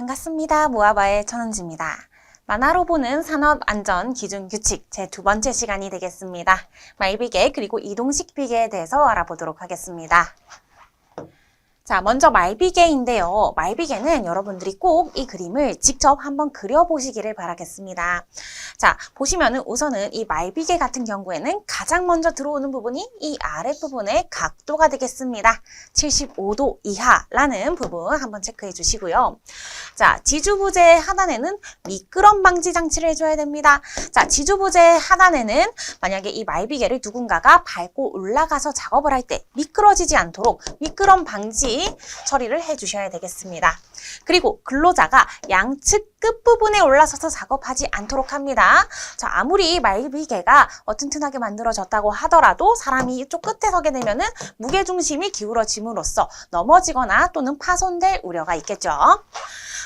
반갑습니다. 모아바의 천은지입니다. 만화로 보는 산업 안전 기준 규칙 제 두 번째 시간이 되겠습니다. 말비계 그리고 이동식 비계에 대해서 알아보도록 하겠습니다. 자, 먼저 말비계인데요. 말비계는 여러분들이 꼭 이 그림을 직접 한번 그려보시기를 바라겠습니다. 자, 보시면은 우선은 이 말비계 같은 경우에는 가장 먼저 들어오는 부분이 이 아랫부분의 각도가 되겠습니다. 75도 이하라는 부분 한번 체크해 주시고요. 자, 지주부재 하단에는 미끄럼 방지 장치를 해줘야 됩니다. 자, 지주부재 하단에는 만약에 이 말비계를 누군가가 밟고 올라가서 작업을 할 때 미끄러지지 않도록 미끄럼 방지 처리를 해주셔야 되겠습니다. 그리고 근로자가 양측 끝부분에 올라서서 작업하지 않도록 합니다. 자, 아무리 말비계가 어, 튼튼하게 만들어졌다고 하더라도 사람이 이쪽 끝에 서게 되면은 무게중심이 기울어짐으로써 넘어지거나 또는 파손될 우려가 있겠죠.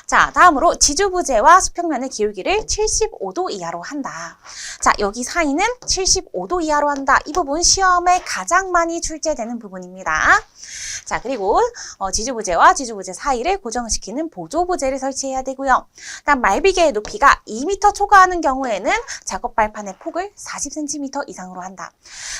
자, 다음으로 지주부재와 수평면의 기울기를 75도 이하로 한다. 자, 여기 사이는 75도 이하로 한다. 이 부분 시험에 가장 많이 출제되는 부분입니다. 자, 그리고 어, 지주부재와 지주부재 사이를 고정시키는 보조부재를 설치해야 되고요. 다음 말비계의 높이가 2m 초과하는 경우에는 작업 발판의 폭을 40cm 이상으로 한다.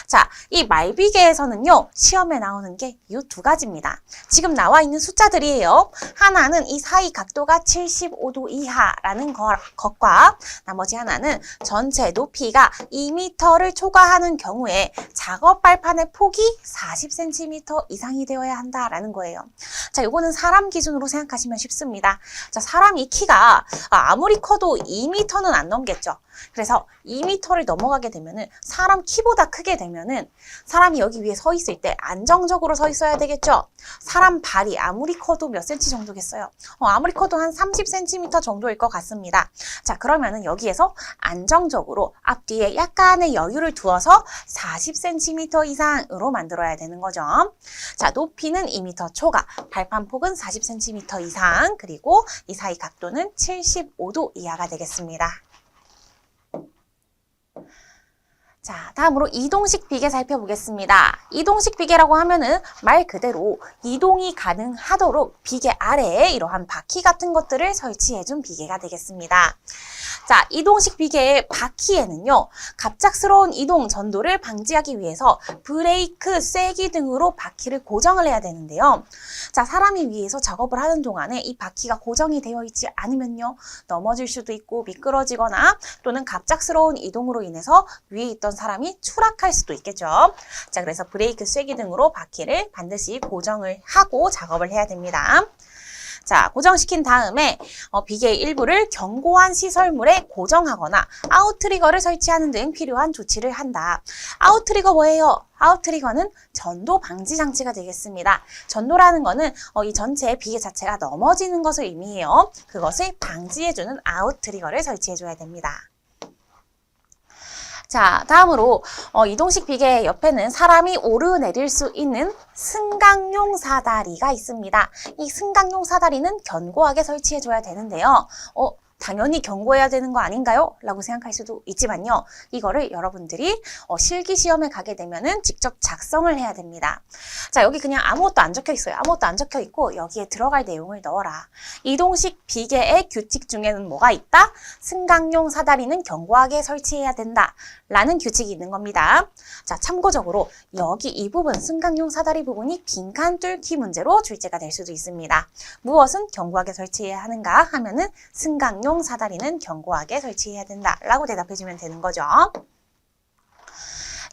자, 이 말비계에서는요, 시험에 나오는 게 이 두 가지입니다. 지금 나와 있는 숫자들이에요. 하나는 이 사이 각도가 75도 이하라는 거- 것과 나머지 하나는 전체 높이가 2m를 초과하는 경우에 작업 발판의 폭이 40cm 이상이 되어야 한다라는 거예요. 자, 요거는 사람 기준으로 생각하시면 쉽습니다. 자, 사람 이 키가 아, 아무리 커도 2m는 안 넘겠죠. 그래서 2m를 넘어가게 되면은 사람 키보다 크게 되면은 사람이 여기 위에 서 있을 때 안정적으로 서 있어야 되겠죠. 사람 발이 아무리 커도 몇 cm 정도겠어요. 어, 아무리 커도 한 30cm 정도일 것 같습니다. 자, 그러면은 여기에서 안정적으로 앞뒤에 약간의 여유를 두어서 40cm 이상으로 만들어야 되는 거죠. 자, 높이는 2m 초과, 발판 폭은 40cm 이상, 그리고 이 사이 각도는 75도 이하가 되겠습니다. 자, 다음으로 이동식 비계 살펴보겠습니다. 이동식 비계라고 하면은 말 그대로 이동이 가능하도록 비계 아래에 이러한 바퀴 같은 것들을 설치해준 비계가 되겠습니다. 자, 이동식 비계의 바퀴에는요, 갑작스러운 이동 전도를 방지하기 위해서 브레이크, 쐐기 등으로 바퀴를 고정을 해야 되는데요. 자, 사람이 위에서 작업을 하는 동안에 이 바퀴가 고정이 되어 있지 않으면요, 넘어질 수도 있고 미끄러지거나 또는 갑작스러운 이동으로 인해서 위에 있던 사람이 추락할 수도 있겠죠. 자, 그래서 브레이크, 쐐기 등으로 바퀴를 반드시 고정을 하고 작업을 해야 됩니다. 자, 고정시킨 다음에 어, 비계의 일부를 견고한 시설물에 고정하거나 아웃트리거를 설치하는 등 필요한 조치를 한다. 아웃트리거 뭐예요? 아웃트리거는 전도 방지 장치가 되겠습니다. 전도라는 거는 어, 이 전체 비계 자체가 넘어지는 것을 의미해요. 그것을 방지해주는 아웃트리거를 설치해줘야 됩니다. 자, 다음으로 어, 이동식 비계 옆에는 사람이 오르내릴 수 있는 승강용 사다리가 있습니다. 이 승강용 사다리는 견고하게 설치해줘야 되는데요. 어, 당연히 견고해야 되는 거 아닌가요? 라고 생각할 수도 있지만요. 이거를 여러분들이 어, 실기 시험에 가게 되면은 직접 작성을 해야 됩니다. 자, 여기 그냥 아무것도 안 적혀 있어요. 아무것도 안 적혀 있고 여기에 들어갈 내용을 넣어라. 이동식 비계의 규칙 중에는 뭐가 있다? 승강용 사다리는 견고하게 설치해야 된다. 라는 규칙이 있는 겁니다. 자, 참고적으로 여기 이 부분 승강용 사다리 부분이 빈칸 뚫기 문제로 출제가 될 수도 있습니다. 무엇은 견고하게 설치해야 하는가 하면은 승강용 사다리는 견고하게 설치해야 된다. 라고 대답해주면 되는 거죠.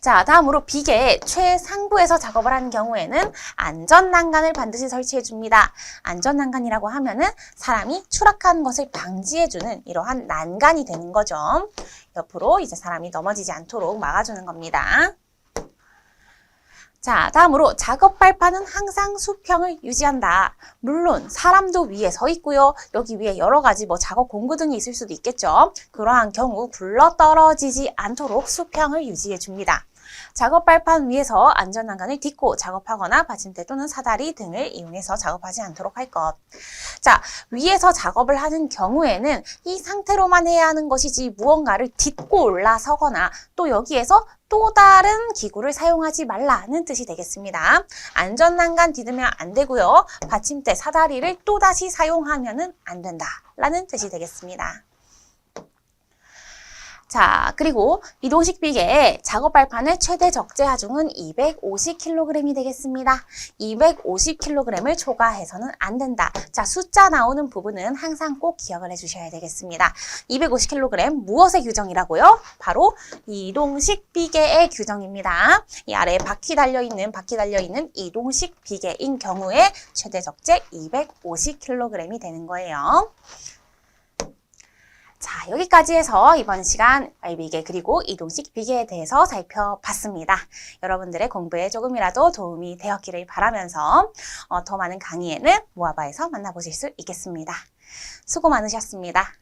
자, 다음으로 비계 최상부에서 작업을 하는 경우에는 안전 난간을 반드시 설치해 줍니다. 안전 난간이라고 하면은 사람이 추락하는 것을 방지해 주는 이러한 난간이 되는 거죠. 옆으로 이제 사람이 넘어지지 않도록 막아주는 겁니다. 자, 다음으로 작업 발판은 항상 수평을 유지한다. 물론 사람도 위에 서 있고요. 여기 위에 여러 가지 뭐 작업 공구 등이 있을 수도 있겠죠. 그러한 경우 굴러 떨어지지 않도록 수평을 유지해 줍니다. 작업 발판 위에서 안전 난간을 딛고 작업하거나 받침대 또는 사다리 등을 이용해서 작업하지 않도록 할 것. 자, 위에서 작업을 하는 경우에는 이 상태로만 해야 하는 것이지 무언가를 딛고 올라서거나 또 여기에서 또 다른 기구를 사용하지 말라는 뜻이 되겠습니다. 안전난간 디디면 안 되고요. 받침대 사다리를 또다시 사용하면 안 된다라는 뜻이 되겠습니다. 자, 그리고 이동식 비계의 작업 발판의 최대 적재 하중은 250kg이 되겠습니다. 250kg을 초과해서는 안 된다. 자, 숫자 나오는 부분은 항상 꼭 기억을 해주셔야 되겠습니다. 250kg 무엇의 규정이라고요? 바로 이동식 비계의 규정입니다. 이 아래에 바퀴 달려있는, 바퀴 달려있는 이동식 비계인 경우에 최대 적재 250kg이 되는 거예요. 자, 여기까지 해서 이번 시간 알비계 그리고 이동식 비계에 대해서 살펴봤습니다. 여러분들의 공부에 조금이라도 도움이 되었기를 바라면서 어, 더 많은 강의에는 모아바에서 만나보실 수 있겠습니다. 수고 많으셨습니다.